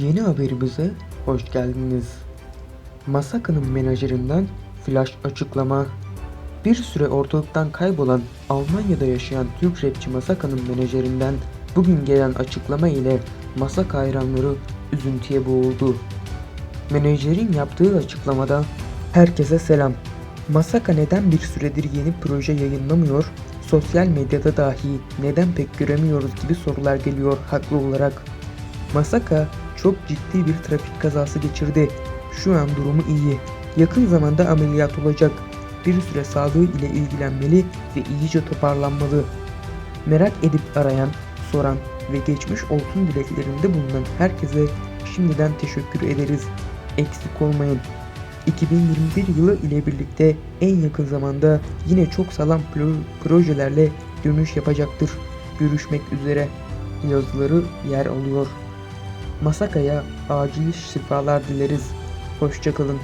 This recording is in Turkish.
Yeni haberimize hoş geldiniz. Masaka'nın menajerinden flash açıklama. Bir süre ortalıktan kaybolan Almanya'da yaşayan Türk rapçi Masaka'nın menajerinden bugün gelen açıklama ile Masaka hayranları üzüntüye boğuldu. Menajerin yaptığı açıklamada herkese selam. Masaka neden bir süredir yeni proje yayınlamıyor? Sosyal medyada dahi neden pek göremiyoruz gibi sorular geliyor haklı olarak. Masaka çok ciddi bir trafik kazası geçirdi. Şu an durumu iyi. Yakın zamanda ameliyat olacak. Bir süre sağlığı ile ilgilenmeli ve iyice toparlanmalı. Merak edip arayan, soran ve geçmiş olsun dileklerinde bulunan herkese şimdiden teşekkür ederiz. Eksik olmayın. 2021 yılı ile birlikte en yakın zamanda yine çok sağlam pro- projelerle dönüş yapacaktır. Görüşmek üzere yazıları yer alıyor. Masaka'ya acil şifalar dileriz. Hoşçakalın.